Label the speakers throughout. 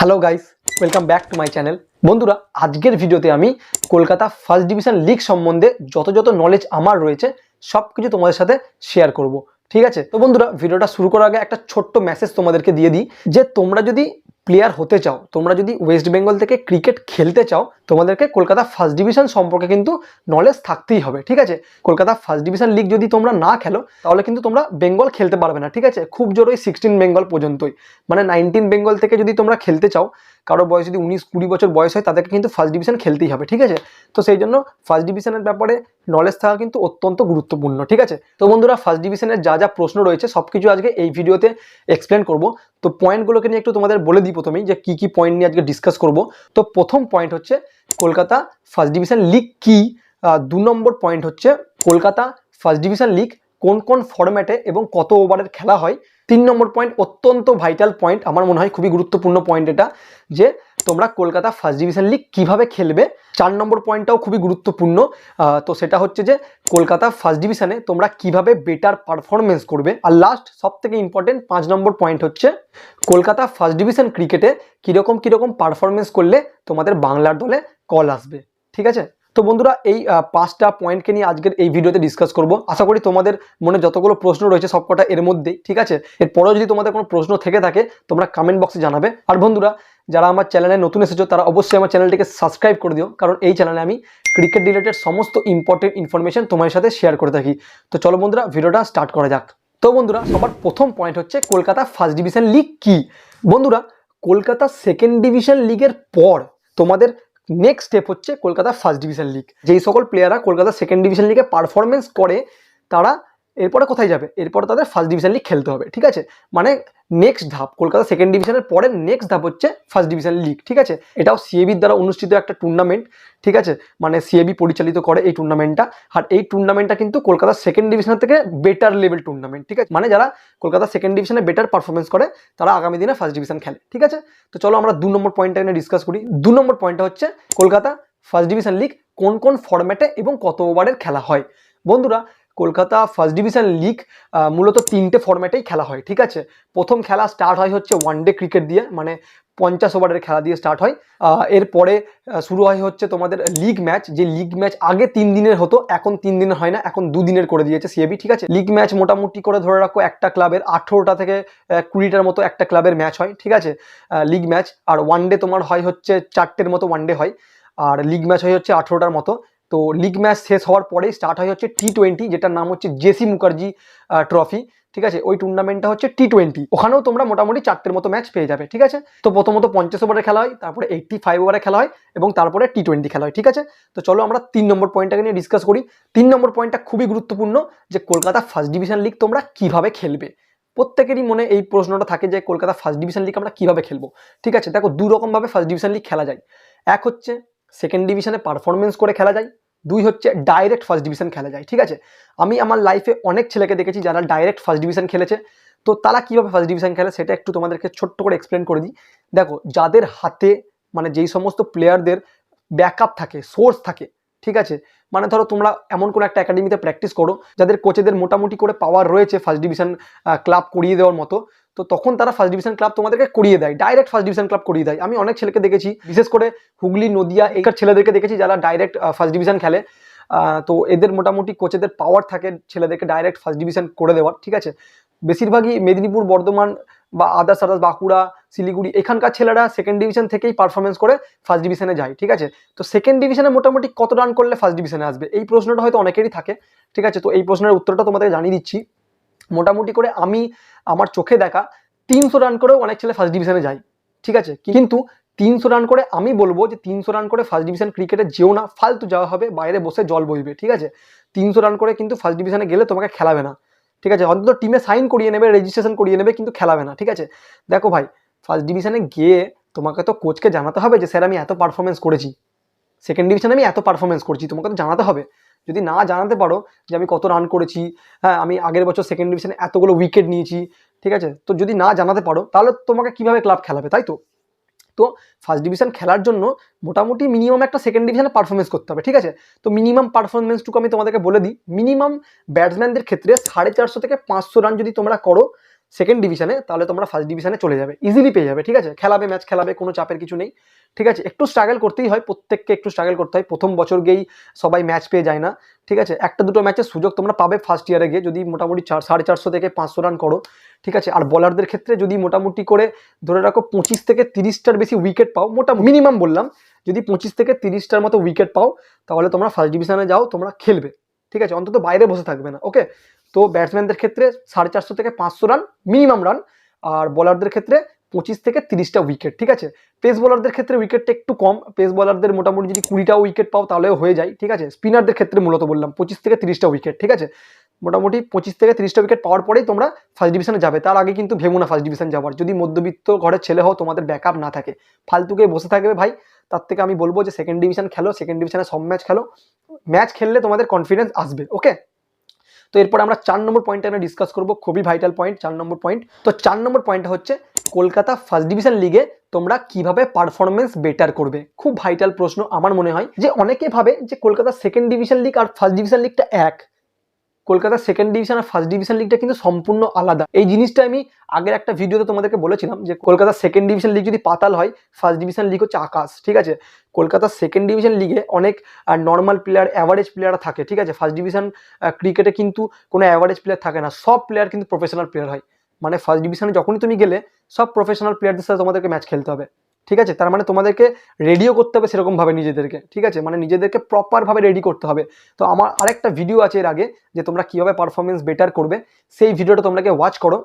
Speaker 1: Hello guys welcome back to my channel বন্ধুরা, আজকের ভিডিওতে আমি কলকাতা ফার্স্ট ডিভিশন লিগ সম্বন্ধে যত যত নলেজ আমার রয়েছে সব কিছু তোমাদের সাথে শেয়ার করব। ঠিক আছে? তো বন্ধুরা, ভিডিওটা শুরু করার আগে একটা ছোট্ট মেসেজ তোমাদেরকে দিয়ে দিই, যে তোমরা যদি প্লেয়ার হতে চাও, তোমরা যদি ওয়েস্ট বেঙ্গল থেকে ক্রিকেট খেলতে চাও, তোমাদেরকে কলকাতা ফার্স্ট ডিভিশন সম্পর্কে কিন্তু নলেজ থাকতেই হবে, ঠিক আছে? কলকাতা ফার্স্ট ডিভিশন লিগ যদি তোমরা না খেলো, তাহলে কিন্তু তোমরা বেঙ্গল খেলতে পারবে না, ঠিক আছে? খুব জোর ওই সিক্সটিন বেঙ্গল পর্যন্তই। মানে নাইনটিন বেঙ্গল থেকে যদি তোমরা খেলতে চাও, কারও বয়স যদি উনিশ কুড়ি বছর বয়স হয়, তাদেরকে কিন্তু ফার্স্ট ডিভিশন খেলতেই হবে, ঠিক আছে? তো সেই জন্য ফার্স্ট ডিভিশনের ব্যাপারে নলেজ থাকা কিন্তু অত্যন্ত গুরুত্বপূর্ণ, ঠিক আছে? তো বন্ধুরা ফার্স্ট ডিভিশনের যা যা প্রশ্ন রয়েছে সব কিছু আজকে এই ভিডিওতে এক্সপ্লেন করব। তো পয়েন্টগুলোকে নিয়ে একটু তোমাদের বলে দিই প্রথমেই যে কি কি পয়েন্ট নিয়ে আজকে ডিসকাস করব। তো প্রথম পয়েন্ট হচ্ছে কলকাতা ফার্স্ট ডিভিশন লিগ কি? দু নম্বর পয়েন্ট হচ্ছে কলকাতা ফার্স্ট ডিভিশন লিগ কোন কোন ফরম্যাটে এবং কত ওভারের খেলা হয়? তিন নম্বর পয়েন্ট অত্যন্ত ভাইটাল পয়েন্ট আমার মনে হয় খুবই গুরুত্বপূর্ণ পয়েন্ট এটা, যে তোমরা কলকাতা ফার্স্ট ডিভিশন লিগ কীভাবে খেলবে। চার নম্বর পয়েন্টটাও খুবই গুরুত্বপূর্ণ। তো সেটা হচ্ছে যে কলকাতা ফার্স্ট ডিভিশনে তোমরা কীভাবে বেটার পারফরমেন্স করবে। আর লাস্ট সব থেকে ইম্পর্টেন্ট পাঁচ নম্বর পয়েন্ট হচ্ছে কলকাতা ফার্স্ট ডিভিশন ক্রিকেটে কীরকম কীরকম পারফরমেন্স করলে তোমাদের বাংলার দলে কল আসবে। ঠিক আছে? তো বন্ধুরা, এই পাঁচটা পয়েন্টকে নিয়ে আজকের এই ভিডিওতে ডিসকাস করব। আশা করি তোমাদের মনে যতগুলো প্রশ্ন রয়েছে সবকটা এর মধ্যেই, ঠিক আছে? এরপরেও যদি তোমাদের কোনো প্রশ্ন থেকে থাকে, তোমরা কমেন্ট বক্সে জানাবে। আর বন্ধুরা, যারা আমার চ্যানেলে নতুন এসেছ, তারা অবশ্যই আমার চ্যানেলটিকে সাবস্ক্রাইব করে দিও, কারণ এই চ্যানেলে আমি ক্রিকেট রিলেটেড সমস্ত ইম্পর্টেন্ট ইনফরমেশন তোমার সাথে শেয়ার করে থাকি। তো চলো বন্ধুরা ভিডিওটা স্টার্ট করা যাক। তো বন্ধুরা, সবার প্রথম পয়েন্ট হচ্ছে কলকাতা ফার্স্ট ডিভিশন লিগ কি? বন্ধুরা, কলকাতা সেকেন্ড ডিভিশন লিগের পর তোমাদের নেক্সট স্টেপ হচ্ছে কলকাতা ফার্স্ট ডিভিশন লিগ যেই সকল প্লেয়াররা কলকাতা সেকেন্ড ডিভিশন লিগে পারফরমেন্স করে, তারা এরপরে কোথায় যাবে? এরপরে তাদের ফার্স্ট ডিভিশন লিগ খেলতে হবে, ঠিক আছে? মানে নেক্সট ধাপ, কলকাতা সেকেন্ড ডিভিশনের পরে নেক্সট ধাপ হচ্ছে ফার্স্ট ডিভিশন লিগ ঠিক আছে? এটাও সিএবির দ্বারা অনুষ্ঠিত একটা টুর্নামেন্ট ঠিক আছে? মানে সিএবি পরিচালিত করে এই টুর্নামেন্টটা আর এই টুর্নামেন্টটা কিন্তু কলকাতা সেকেন্ড ডিভিশনের থেকে বেটার লেভেল টুর্নামেন্ট ঠিক আছে? মানে যারা কলকাতা সেকেন্ড ডিভিশনে বেটার পারফরমেন্স করে, তারা আগামী দিনে ফার্স্ট ডিভিশন খেলে, ঠিক আছে? তো চলো আমরা দু নম্বর পয়েন্টটা নিয়ে ডিসকাস করি। দু নম্বর পয়েন্টটা হচ্ছে কলকাতা ফার্স্ট ডিভিশন লিগ কোন কোন ফরম্যাটে এবং কত ওভারের খেলা হয়? বন্ধুরা কলকাতা ফার্স্ট ডিভিশন লিগ মূলত তিনটে ফর্ম্যাটেই খেলা হয়, ঠিক আছে? প্রথম খেলা স্টার্ট হয় হচ্ছে ওয়ান ডে ক্রিকেট দিয়ে মানে পঞ্চাশ ওভারের খেলা দিয়ে স্টার্ট হয়। এরপরে শুরু হয় হচ্ছে তোমাদের লিগ ম্যাচ যে লিগ ম্যাচ আগে তিন দিনের হতো, এখন তিন দিনের হয় না, এখন দুদিনের করে দিয়েছে সিএবি ঠিক আছে? লিগ ম্যাচ মোটামুটি করে ধরে রাখো, একটা ক্লাবের আঠেরোটা থেকে কুড়িটার মতো একটা ক্লাবের ম্যাচ হয়, ঠিক আছে? লিগ ম্যাচ আর ওয়ান ডে তোমার হয় হচ্ছে চারটের মতো ওয়ান ডে হয়, আর লিগ ম্যাচ হয় হচ্ছে আঠেরোটার মতো। তো লিগ ম্যাচ শেষ হওয়ার পরেই স্টার্ট হয় হচ্ছে টি টোয়েন্টি যেটার নাম হচ্ছে জেসি মুখার্জি ট্রফি ঠিক আছে? ওই টুর্নামেন্টটা হচ্ছে টি টোয়েন্টি ওখানেও তোমরা মোটামুটি চারটের মতো ম্যাচ পেয়ে যাবে, ঠিক আছে? তো প্রথমত পঞ্চাশ ওভারে খেলা হয়, তারপরে এইটটি ফাইভ ওভারে খেলা হয় এবং তারপরে টি টোয়েন্টি খেলা হয়, ঠিক আছে? তো চলো আমরা তিন নম্বর পয়েন্টটাকে নিয়ে ডিসকাস করি। তিন নম্বর পয়েন্টটা খুবই গুরুত্বপূর্ণ যে কলকাতা ফার্স্ট ডিভিশন লিগ তোমরা কীভাবে খেলবে। প্রত্যেকেরই মনে এই প্রশ্নটা থাকে যে কলকাতা ফার্স্ট ডিভিশন লিগ আমরা কীভাবে খেলব, ঠিক আছে? দেখো দু রকমভাবে ফার্স্ট ডিভিশন লিগ খেলা যায়। এক হচ্ছে সেকেন্ড ডিভিশনে পারফরমেন্স করে খেলা যায় দুই হচ্ছে ডাইরেক্ট ফার্স্ট ডিভিশন খেলা যায়, ঠিক আছে? আমি আমার লাইফে অনেক ছেলেকে দেখেছি যারা ডাইরেক্ট ফার্স্ট ডিভিশন খেলেছে। তো তারা কীভাবে ফার্স্ট ডিভিশন খেলে সেটা একটু তোমাদেরকে ছোট্ট করে এক্সপ্লেন করে দিই। দেখো, যাদের হাতে মানে যেই সমস্ত প্লেয়ারদের ব্যাকআপ থাকে সোর্স থাকে, ঠিক আছে? মানে ধরো তোমরা এমন কোনো একটা একাডেমিতে প্র্যাকটিস করো, যাদের কোচেদের মোটামুটি করে পাওয়ার রয়েছে ফার্স্ট ডিভিশন ক্লাব করিয়ে দেওয়ার মতো, তো তখন তারা ফার্স্ট ডিভিশন ক্লাব তোমাদেরকে করিয়ে দেয় ডাইরেক্ট ফার্স্ট ডিভিশন ক্লাব করিয়ে দেয়। আমি অনেক ছেলেকে দেখেছি, বিশেষ করে হুগলি, নদিয়া এইকার ছেলেদেরকে দেখেছি যারা ডাইরেক্ট ফার্স্ট ডিভিশন খেলে। তো এদের মোটামুটি কোচেদের পাওয়ার থাকে ছেলেদেরকে ডাইরেক্ট ফার্স্ট ডিভিশন করে দেওয়ার, ঠিক আছে? বেশিরভাগই মেদিনীপুর, বর্ধমান বা আদার্স আদার্স বাঁকুড়া শিলিগুড়ি এখানকার ছেলেরা সেকেন্ড ডিভিশন থেকেই পারফরমেন্স করে ফার্স্ট ডিভিশনে যায় ঠিক আছে? তো সেকেন্ড ডিভিশনে মোটামুটি কত রান করলে ফার্স্ট ডিভিশনে আসবে? এই প্রশ্নটা হয়তো অনেকেরই থাকে ঠিক আছে? তো এই প্রশ্নের উত্তরটা তোমাদের জানিয়ে দিচ্ছি। মোটামুটি করে আমি আমার চোখে দেখা তিনশো রান করেও অনেক ছেলে ফার্স্ট ডিভিশনে যায় ঠিক আছে? কিন্তু তিনশো রান করে আমি বলব যে তিনশো রান করে ফার্স্ট ডিভিশন ক্রিকেটে যেও না ফালতু যাওয়া হবে বাইরে বসে জল বইবে ঠিক আছে? তিনশো রান করে কিন্তু ফার্স্ট ডিভিশনে গেলে তোমাকে খেলাবে না ঠিক আছে? অন্তত টিমে সাইন করিয়ে নেবে রেজিস্ট্রেশন করিয়ে নেবে কিন্তু খেলাবে না ঠিক আছে? দেখো ভাই ফার্স্ট ডিভিশনে গিয়ে তোমাকে তো কোচকে জানাতে হবে যে, স্যার, আমি এত পারফরমেন্স করেছি। সেকেন্ড ডিভিশনে আমি এত পারফরমেন্স করছি, তোমাকে তো জানাতে হবে। যদি না জানাতে পারো যে, আমি কত রান করেছি হ্যাঁ আমি আগের বছর সেকেন্ড ডিভিশনে এতগুলো উইকেট নিয়েছি। ঠিক আছে? তো যদি না জানাতে পারো, তাহলে তোমাকে কীভাবে ক্লাব খেলাবে, তাই তো? তো ফার্স্ট ডিভিশন খেলার জন্য মোটামুটি মিনিমাম একটা সেকেন্ড ডিভিশনে পারফরমেন্স করতে হবে, ঠিক আছে? তো মিনিমাম পারফরমেন্সটুকু আমি তোমাদেরকে বলে দিই। মিনিমাম ব্যাটসম্যানদের ক্ষেত্রে সাড়ে চারশো থেকে পাঁচশো রান যদি তোমরা করো সেকেন্ড ডিভিশনে তাহলে তোমরা ফার্স্ট ডিভিশনে চলে যাবে। ইজিলি পেয়ে যাবে, ঠিক আছে? খেলাবে ম্যাচ খেলাবে, কোনো চাপের কিছু নেই, ঠিক আছে? একটু স্ট্রাগল করতেই হয়, প্রত্যেককে একটু স্ট্রাগল করতে হয়। প্রথম বছর গিয়েই সবাই ম্যাচ পেয়ে যায় না, ঠিক আছে? একটা দুটো ম্যাচের সুযোগ তোমরা পাবে ফার্স্ট ইয়ারে গিয়ে, যদি মোটামুটি চার, সাড়ে চারশো থেকে পাঁচশো রান করো, ঠিক আছে? আর বলারদের ক্ষেত্রে যদি মোটামুটি করে ধরে রাখো পঁচিশ থেকে তিরিশটার বেশি উইকেট পাও মোটা মিনিমাম বললাম, যদি পঁচিশ থেকে তিরিশটার মতো উইকেট পাও, তাহলে তোমরা ফার্স্ট ডিভিশনে যাও, তোমরা খেলবে, ঠিক আছে? অন্তত বাইরে বসে থাকবে না ওকে তো ব্যাটসম্যানদের ক্ষেত্রে সাড়ে চারশো থেকে পাঁচশো রান মিনিমাম রান আর বলারদের ক্ষেত্রে পঁচিশ থেকে তিরিশটা উইকেট ঠিক আছে? পেস বোলারদের ক্ষেত্রে উইকেটটা একটু কম পেস বোলারদের মোটামুটি যদি কুড়িটা উইকেট পাও তাহলেও হয়ে যায়, ঠিক আছে? স্পিনারদের ক্ষেত্রে মূলত বললাম, পঁচিশ থেকে তিরিশটা উইকেট ঠিক আছে? মোটামুটি পঁচিশ থেকে তিরিশটা উইকেট পাওয়ার পরেই তোমরা ফার্স্ট ডিভিশনে যাবে, তার আগে কিন্তু ভেবো না ফার্স্ট ডিভিশন যাওয়ার। যদি মধ্যবিত্ত ঘরের ছেলে হও, তোমাদের ব্যাকআপ না থাকে। ফালতুকে বসে থাকবে ভাই, তার থেকে আমি বলব যে সেকেন্ড ডিভিশন খেলো সেকেন্ড ডিভিশনে সব ম্যাচ খেলো। ম্যাচ খেললে তোমাদের কনফিডেন্স আসবে ওকে তো এরপর আমরা চার নম্বর পয়েন্টটা আমরা ডিসকাস করব খুবই ভাইটাল পয়েন্ট চার নম্বর পয়েন্ট তো চার নম্বর পয়েন্টটা হচ্ছে কলকাতা ফার্স্ট ডিভিশন লিগে তোমরা কীভাবে পারফরমেন্স বেটার করবে? খুব ভাইটাল প্রশ্ন আমার মনে হয় যে অনেকে ভাবে যে কলকাতা সেকেন্ড ডিভিশন লিগ আর ফার্স্ট ডিভিশন লিগটা এক। কলকাতা সেকেন্ড ডিভিশন আর ফার্স্ট ডিভিশন লিগটা কিন্তু সম্পূর্ণ আলাদা। এই জিনিসটা আমি আগের একটা ভিডিওতে তোমাদেরকে বলেছিলাম যে কলকাতা সেকেন্ড ডিভিশন লিগ যদি পাতাল হয় ফার্স্ট ডিভিশন লিগ হচ্ছে আকাশ, ঠিক আছে? কলকাতা সেকেন্ড ডিভিশন লিগে অনেক নর্মাল প্লেয়ার অ্যাভারেজ প্লেয়ার থাকে, ঠিক আছে? ফার্স্ট ডিভিশন ক্রিকেটে কিন্তু কোনো অ্যাভারেজ প্লেয়ার থাকে না, সব প্লেয়ার কিন্তু প্রফেশনাল প্লেয়ার হয়। মানে ফার্স্ট ডিভিশনে যখনই তুমি গেলে, সব প্রফেশনাল প্লেয়ারদের সাথে তোমাদেরকে ম্যাচ খেলতে হবে। ঠিক আছে? তার মানে তোমাদেরকে রেডিও করতে হবে সেরকমভাবে নিজেদেরকে, ঠিক আছে? মানে নিজেদেরকে প্রপারভাবে রেডি করতে হবে। তো আমার আরেকটা ভিডিও আছে এর আগে যে তোমরা কীভাবে পারফরমেন্স বেটার করবে, সেই ভিডিওটা তোমরাকে ওয়াচ করো,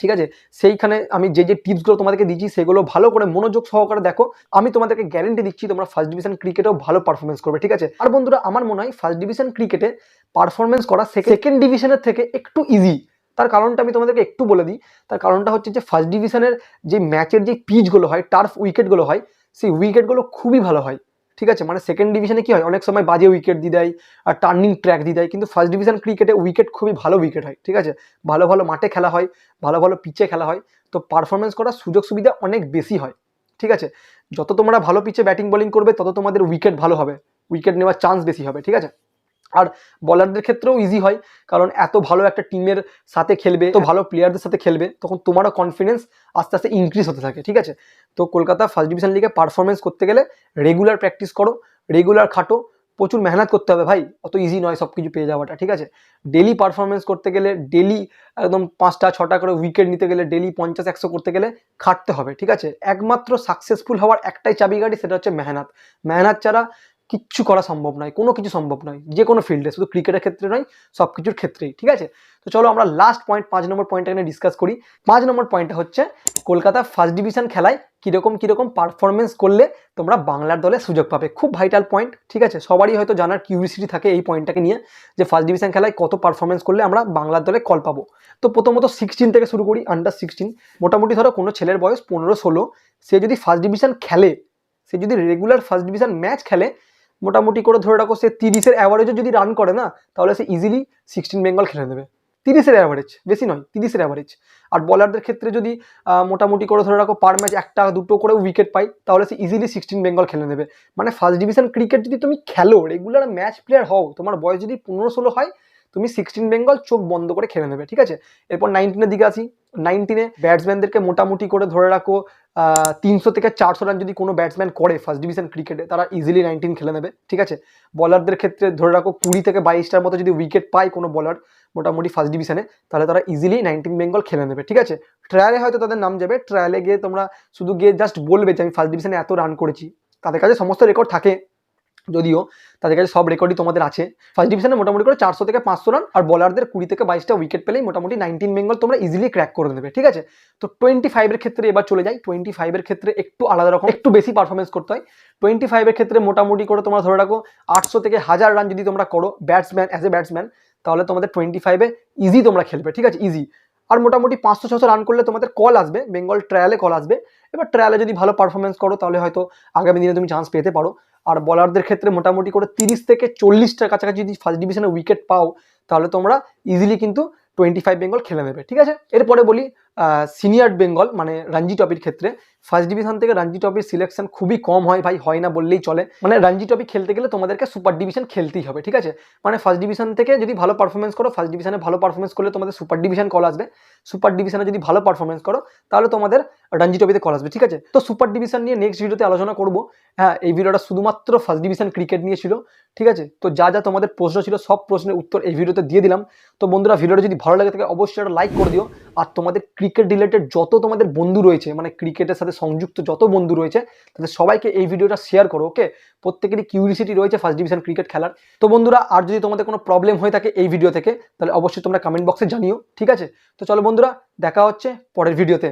Speaker 1: ঠিক আছে? সেইখানে আমি যে যে টিপসগুলো তোমাদেরকে দিচ্ছি, সেগুলো ভালো করে মনোযোগ সহকারে দেখো। আমি তোমাদেরকে গ্যারেন্টি দিচ্ছি তোমরা ফার্স্ট ডিভিশন ক্রিকেটেও ভালো পারফরমেন্স করবে, ঠিক আছে? আর বন্ধুরা, আমার মনে হয় ফার্স্ট ডিভিশন ক্রিকেটে পারফরমেন্স করা সেকেন্ড ডিভিশনের থেকে একটু ইজি তার কারণটা আমি তোমাদেরকে একটু বলে দিই। তার কারণটা হচ্ছে যে ফার্স্ট ডিভিশনের যে ম্যাচের যে পিচগুলো হয় টার্ফ উইকেটগুলো হয়, সেই উইকেটগুলো খুবই ভালো হয়। ঠিক আছে? মানে সেকেন্ড ডিভিশনে কি হয়? অনেক সময় বাজে উইকেট দিয়ে দেয়, আর টার্নিং ট্র্যাক দিয়ে দেয়, কিন্তু ফার্স্ট ডিভিশন ক্রিকেটে উইকেট খুবই ভালো উইকেট হয়। ঠিক আছে? ভালো ভালো মাঠে খেলা হয়, ভালো ভালো পিচে খেলা হয়, তো পারফরমেন্স করার সুযোগ সুবিধা অনেক বেশি হয়। ঠিক আছে? যত তোমরা ভালো পিচে ব্যাটিং বলিং করবে, তত তোমাদের উইকেট ভালো হবে। উইকেট নেওয়ার চান্স বেশি হবে। ঠিক আছে? আর বলারদের ক্ষেত্রেও ইজি হয়, কারণ এত ভালো একটা টিমের সাথে খেলবে তো ভালো প্লেয়ারদের সাথে খেলবে, তখন তোমারও কনফিডেন্স আস্তে আস্তে ইনক্রিজ হতে থাকে, ঠিক আছে? তো কলকাতা ফার্স্ট ডিভিশন লিগে পারফরমেন্স করতে গেলে রেগুলার প্র্যাকটিস করো রেগুলার খাটো, প্রচুর মেহনত করতে হবে ভাই, অত ইজি নয় সব কিছু পেয়ে যাওয়াটা, ঠিক আছে? ডেলি পারফরমেন্স করতে গেলে ডেলি একদম পাঁচটা, ছটা করে উইকেট নিতে গেলে ডেলি পঞ্চাশ, একশো করতে গেলে খাটতে হবে, ঠিক আছে? একমাত্র সাকসেসফুল হওয়ার একটাই চাবিকাঠি সেটা হচ্ছে মেহনত। মেহনত ছাড়া কিচ্ছু করা সম্ভব নয়, কোনো কিছু সম্ভব নয়, যে কোনো ফিল্ডে শুধু ক্রিকেটের ক্ষেত্রে নয়, সব কিছুর ক্ষেত্রেই, ঠিক আছে? তো চলো আমরা লাস্ট পয়েন্ট পাঁচ নম্বর পয়েন্টটা এখানে ডিসকাস করি। পাঁচ নম্বর পয়েন্টটা হচ্ছে, কলকাতা ফার্স্ট ডিভিশন খেলায় কীরকম কীরকম পারফরমেন্স করলে তোমরা বাংলার দলে সুযোগ পাবে? খুব ভাইটাল পয়েন্ট ঠিক আছে? সবারই হয়তো জানার কিউরিসিটি থাকে এই পয়েন্টটাকে নিয়ে, যে ফার্স্ট ডিভিশন খেলায় কত পারফরমেন্স করলে আমরা বাংলার দলে কল পাবো? তো প্রথমত সিক্সটিন থেকে শুরু করি আন্ডার সিক্সটিন মোটামুটি ধরো কোনো ছেলের বয়স পনেরো, ষোলো। সে যদি ফার্স্ট ডিভিশন খেলে, সে যদি রেগুলার ফার্স্ট ডিভিশন ম্যাচ খেলে মোটামুটি করে ধরে রাখো, সে তিরিশের অ্যাভারেজও যদি রান করে না, তাহলে সে ইজিলি সিক্সটিন বেঙ্গল খেলে নেবে। তিরিশের অ্যাভারেজ বেশি নয়, তিরিশের অ্যাভারেজ আর বলারদের ক্ষেত্রে যদি মোটামুটি করে ধরে রাখো পার ম্যাচ একটা দুটো করে উইকেট পাই তাহলে সে ইজিলি সিক্সটিন বেঙ্গল খেলে নেবে। মানে ফার্স্ট ডিভিশন ক্রিকেট যদি তুমি খেলো রেগুলার ম্যাচ প্লেয়ার হও, তোমার বয়স যদি পনেরো ষোলো হয় তুমি সিক্সটিন বেঙ্গল চোখ বন্ধ করে খেলে নেবে, ঠিক আছে? এরপর নাইনটিনের দিকে আসি। নাইনটিনে ব্যাটসম্যানদেরকে মোটামুটি করে ধরে রাখো তিনশো থেকে চারশো রান যদি কোনো ব্যাটসম্যান করে ফার্স্ট ডিভিশন ক্রিকেটে তারা ইজিলি নাইনটিন খেলে নেবে, ঠিক আছে? বলারদের ক্ষেত্রে ধরে রাখো কুড়ি থেকে বাইশটার মতো যদি উইকেট পায় কোনো বলার মোটামুটি ফার্স্ট ডিভিশনে তাহলে তারা ইজিলি নাইনটিন বেঙ্গল খেলে নেবে, ঠিক আছে? ট্রায়ালে হয়তো তাদের নাম যাবে ট্রায়ালে গিয়ে তোমরা শুধু গিয়ে জাস্ট বলবে যে আমি ফার্স্ট ডিভিশনে এত রান করেছি। তাদের কাছে সমস্ত রেকর্ড থাকে। যদিও তাদের কাছে সব রেকর্ডই তোমাদের আছে। ফার্স্ট ডিভিশনে মোটামুটি করে চারশো থেকে পাঁচশো রান আর বলারদের কুড়ি থেকে বাইশটা উইকেট পেলেই মোটামুটি নাইনটিন বেঙ্গল তোমরা ইজিলি ক্র্যাক করে দেবে, ঠিক আছে? তো টোয়েন্টি ফাইভের ক্ষেত্রে এবার চলে যাই। টোয়েন্টি ফাইভের ক্ষেত্রে একটু আলাদা রকম, একটু বেশি পারফরমেন্স করতে হয়। টোয়েন্টি ফাইভের ক্ষেত্রে মোটামুটি করে তোমরা ধরে রাখো, আটশো থেকে হাজার রান যদি তোমরা করো ব্যাটসম্যান অ্যাজ এ ব্যাটসম্যান তাহলে তোমাদের টোয়েন্টি ফাইভে ইজি তোমরা খেলবে, ঠিক আছে? ইজি আর মোটামুটি পাঁচশো, ছশো রান করলে তোমাদের কল আসবে বেঙ্গল ট্রায়ালে কল আসবে। এবার ট্রায়ালে যদি ভালো পারফরমেন্স করো, তাহলে হয়তো আগামী দিনে তুমি চান্স পেতে পারো। আর বলারদের ক্ষেত্রে মোটামুটি করে তিরিশ থেকে চল্লিশটার কাছাকাছি যদি ফার্স্ট ডিভিশনে উইকেট পাও, তাহলে তোমরা ইজিলি কিন্তু টোয়েন্টি ফাইভ বেঙ্গল খেলে নেবে, ঠিক আছে? এরপরে বলি সিনিয়র বেঙ্গল মানে রঞ্জি ট্রফির ক্ষেত্রে ফার্স্ট ডিভিশন থেকে রঞ্জি ট্রফির সিলেকশন খুবই কম হয় ভাই, হয় না বললেই চলে। মানে রঞ্জি ট্রফি খেলতে গেলে তোমাদেরকে সুপার ডিভিশন খেলতেই হবে, ঠিক আছে? মানে ফার্স্ট ডিভিশন থেকে যদি ভালো পারফরমেন্স করো ফার্স্ট ডিভিশনে ভালো পারফরমেন্স করলে তোমাদের সুপার ডিভিশন কল আসবে। সুপার ডিভিশনে যদি ভালো পারফরমেন্স করো, তাহলে তোমাদের রঞ্জি ট্রফিতে কল আসবে, ঠিক আছে? তো সুপার ডিভিশন নিয়ে নেক্সট ভিডিওতে আলোচনা করব। হ্যাঁ এই ভিডিওটা শুধুমাত্র ফার্স্ট ডিভিশন ক্রিকেট নিয়ে ছিল, ঠিক আছে? তো যা যা তোমাদের প্রশ্ন ছিল, সব প্রশ্নের উত্তর এই ভিডিওতে দিয়ে দিলাম। তো বন্ধুরা ভিডিওটা যদি ভালো লাগে থাকে, অবশ্যই একটা লাইক করে দিও। আর তোমাদের ক্রিকেট রিলেটেড যত তোমাদের বন্ধু রয়েছে মানে ক্রিকেটের সাথে সংযুক্ত যত বন্ধু রয়েছে, তাদের সবাইকে এই ভিডিওটা শেয়ার করো ওকে প্রত্যেকেরই কিউরিসিটি রয়েছে ফার্স্ট ডিভিশন ক্রিকেট খেলার। তো বন্ধুরা, আর যদি তোমাদের কোনো প্রবলেম হয়ে থাকে এই ভিডিও থেকে, তাহলে অবশ্যই তোমরা কমেন্ট বক্সে জানিও, ঠিক আছে? তো চলো বন্ধুরা, দেখা হচ্ছে পরের ভিডিওতে